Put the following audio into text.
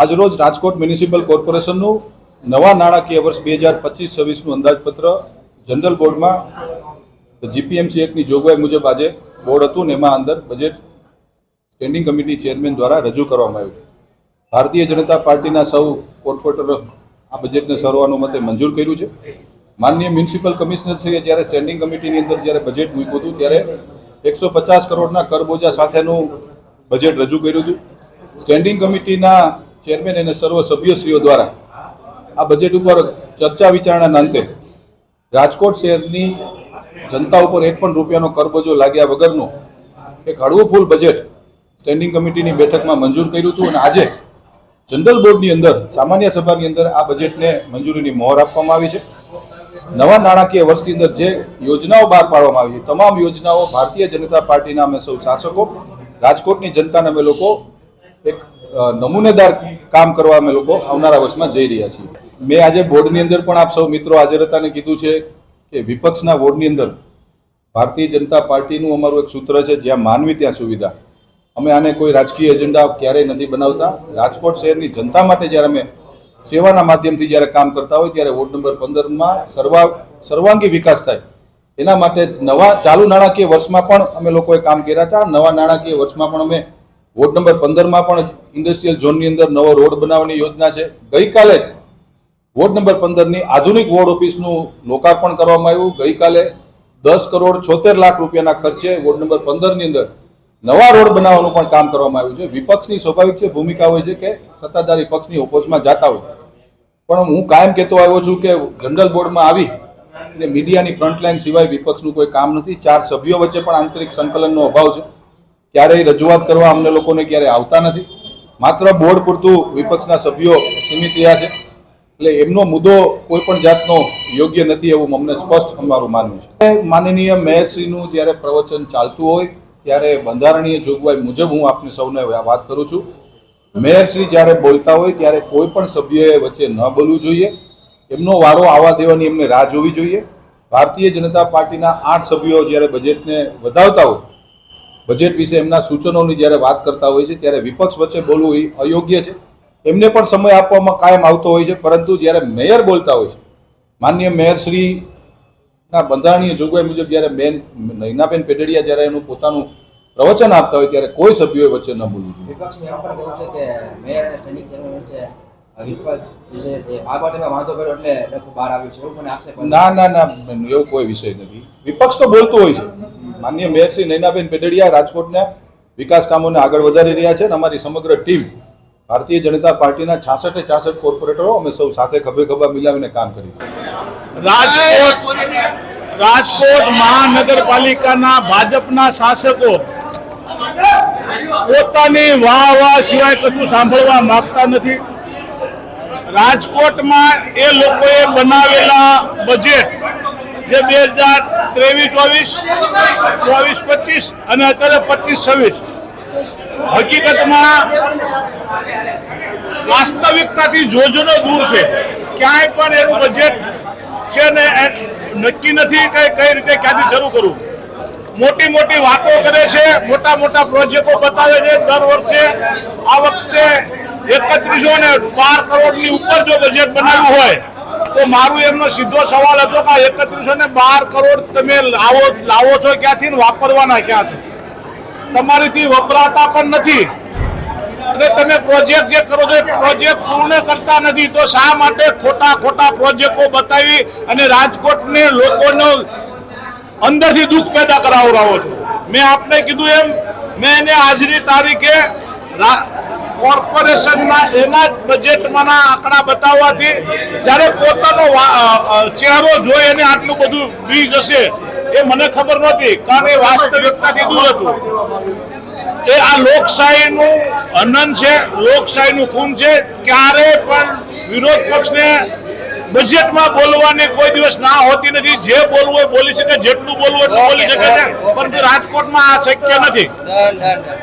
આજરોજ રાજકોટ મ્યુનિસિપલ કોર્પોરેશનનું નવા નાણાકીય વર્ષ બે હજાર પચીસ છવ્વીસનું અંદાજપત્ર જનરલ બોર્ડમાં જીપીએમસી એક્ટની જોગવાઈ મુજબ આજે બોર્ડ હતું ને એમાં અંદર બજેટ સ્ટેન્ડિંગ કમિટી ચેરમેન દ્વારા રજૂ કરવામાં આવ્યું. ભારતીય જનતા પાર્ટીના સૌ કોર્પોરેટરો આ બજેટને સર્વાનુમતે મંજૂર કર્યું છે. માનનીય મ્યુનિસિપલ કમિશનરશ્રીએ જ્યારે સ્ટેન્ડિંગ કમિટીની અંદર જ્યારે બજેટ મૂક્યું હતું, ત્યારે એકસો પચાસ કરોડના કરબોજા સાથેનું બજેટ રજૂ કર્યું હતું. સ્ટેન્ડિંગ કમિટીના ચેરમેન અને સર્વ સભ્યશ્રીઓ દ્વારા આ બજેટ ઉપર ચર્ચા વિચારણાના અંતે રાજકોટ શહેરની જનતા ઉપર એક પણ રૂપિયાનો કરબજો લાગ્યા વગરનું એક હળવું ફૂલ બજેટ સ્ટેન્ડિંગ કમિટીની બેઠકમાં મંજૂર કર્યું હતું અને આજે જનરલ બોર્ડની અંદર, સામાન્ય સભાની અંદર આ બજેટને મંજૂરીની મોહર આપવામાં આવી છે. નવા નાણાકીય વર્ષની અંદર જે યોજનાઓ બહાર પાડવામાં આવી છે, તમામ યોજનાઓ ભારતીય જનતા પાર્ટીના અમે સૌ શાસકો, રાજકોટની જનતાને અમે લોકો એક નમૂનેદાર કામ કરવા અમે લોકો આવનારા વર્ષમાં જઈ રહ્યા છીએ. મેં આજે બોર્ડની અંદર પણ આપ સૌ મિત્રો હાજર હતા અને કીધું છે કે વિપક્ષના બોર્ડની અંદર ભારતીય જનતા પાર્ટીનું અમારું એક સૂત્ર છે, જ્યાં માનવી ત્યાં સુવિધા. અમે આને કોઈ રાજકીય એજન્ડા ક્યારેય નથી બનાવતા. રાજકોટ શહેરની જનતા માટે જ્યારે અમે સેવાના માધ્યમથી જ્યારે કામ કરતા હોય ત્યારે વોર્ડ નંબર પંદરમાં સર્વા, સર્વાંગી વિકાસ થાય. એના માટે નવા ચાલુ નાણાકીય વર્ષમાં પણ અમે લોકોએ કામ કર્યા હતા. નવા નાણાકીય વર્ષમાં પણ અમે વોર્ડ નંબર પંદરમાં પણ ઇન્ડસ્ટ્રીયલ ઝોનની અંદર નવો રોડ બનાવવાની યોજના છે. ગઈકાલે જ વોર્ડ નંબર પંદરની આધુનિક વોર્ડ ઓફિસનું લોકાર્પણ કરવામાં આવ્યું. ગઈકાલે દસ કરોડ છોતેર લાખ રૂપિયાના ખર્ચે વોર્ડ નંબર પંદરની અંદર નવા રોડ બનાવવાનું પણ કામ કરવામાં આવ્યું છે. વિપક્ષની સ્વાભાવિક છે, ભૂમિકા હોય છે કે સત્તાધારી પક્ષની ઓપોઝમાં જતા હોય. પણ હું કાયમ કહેતો આવ્યો છું કે જનરલ બોર્ડમાં આવી અને મીડિયાની ફ્રન્ટલાઈન સિવાય વિપક્ષનું કોઈ કામ નથી. ચાર સભ્યો વચ્ચે પણ આંતરિક સંકલનનો અભાવ છે. ક્યારેય રજૂઆત કરવા અમને લોકોને ક્યારેય આવતા નથી. માત્ર બોર્ડ પૂરતું વિપક્ષના સભ્યો સીમિત રહ્યા છે. એટલે એમનો મુદ્દો કોઈ પણ જાતનો યોગ્ય નથી એવું અમને સ્પષ્ટ અમારું માનવું છે. માનનીય મેયરશ્રીનું જ્યારે પ્રવચન ચાલતું હોય, ત્યારે બંધારણીય જોગવાઈ મુજબ હું આપને સૌને વાત કરું છું. મેયરશ્રી જ્યારે બોલતા હોય, ત્યારે કોઈ પણ સભ્યએ વચ્ચે ન બોલવું જોઈએ. એમનો વારો આવવા દેવાની એમને રાહ જોવી જોઈએ. ભારતીય જનતા પાર્ટીના આઠ સભ્યો જ્યારે બજેટને વધાવતા હોય બજેટ વિશે એમના સૂચનોની જ્યારે વાત કરતા હોય છે ત્યારે વિપક્ષ વચ્ચે બોલવું એ અયોગ્ય છે. એમને પણ સમય આપવામાં કાયમ આવતો હોય છે પરંતુ જ્યારે મેયર બોલતા હોય છે માન્ય મેયરશ્રીના બંધારણીય જોગવાઈ મુજબ જ્યારે બેન નૈનાબેન પેડડિયા જ્યારે એનું પોતાનું પ્રવચન આપતા હોય ત્યારે કોઈ સભ્યોએ વચ્ચે ન બોલવું જોઈએ. વિપક્ષનું એમ પણ કહ્યું છે કે મેયર અને ચેરમેન છે વાંધો કર્યો એટલે ડખું બહાર આવ્યું છે એવું મને ના ના ના એવો કોઈ વિષય નથી. વિપક્ષ તો બોલતું હોય છે. માન્ય મેયર શ્રી નૈનાબેન પેડડિયા રાજકોટના વિકાસ કામોને આગળ વધારી રહ્યા છે અને અમારી સમગ્ર ટીમ ભારતીય જનતા પાર્ટીના છાસઠે છાસઠ કોર્પોરેટરો અમે સૌ સાથે ખભે ખભા મિલાવીને કામ કરી રાજકોટ રાજકોટ મહાનગરપાલિકાના ભાજપના શાસકો પોતાની વાહ વાહ સિવાય કશું સાંભળવા માંગતા નથી. રાજકોટમાં એ લોકોએ બનાવેલા બજેટ જે બે હજાર ત્રેવીસ, ચોવીસ ચોવીસ, પચીસ અને અત્યારે પચીસ, છવ્વીસ. હકીકતમાં વાસ્તવિકતાથી જોજનો દૂર છે. ક્યાંય પણ એનું બજેટ છે ને નક્કી નથી કે કઈ રીતે ક્યાંથી શરૂ કરવું. મોટી મોટી વાતો કરે છે, મોટા મોટા પ્રોજેક્ટો બતાવે છે. દર વર્ષે આ વખતે એકત્રીસો ને બાર કરોડની ઉપર જો બજેટ બનાવ્યું હોય તો મારું એમનો સીધો સવાલ હતો કે એકત્રીસો ને બાર કરોડ તમે લાવો લાવો છો ક્યાંથી ને વાપરવાના ક્યાં છો? તમારીથી વપરાતા પણ નથી. અને તમે પ્રોજેક્ટ જે કરો છો પ્રોજેક્ટ પૂર્ણ કરતા નથી. તો શા માટે ખોટા ખોટા પ્રોજેક્ટો બતાવી અને રાજકોટને લોકોનો અંદરથી દુઃખ પેદા કરાવડાવો છો? મેં આપને કીધું એમ, મેં એને આજની તારીખે કોર્પોરેશનના એના જ બજેટમાંના આંકડા બતાવવાથી જ્યારે પોતાનો ચહેરો જોઈ એને આટલું બધું બી જશે એ મને ખબર નહોતી કારણ એ વાસ્તવિકતાથી દૂર હતું. એ આ લોકશાહીનું હનન છે લોકશાહીનું ખૂન છે ક્યારે પણ વિરોધ પક્ષને બજેટમાં બોલવાની કોઈ દિવસ ના હોતી નથી જે બોલવું હોય બોલી શકે જેટલું બોલવું હોય એટલું બોલી શકે છે પરંતુ રાજકોટમાં આ શક્ય નથી.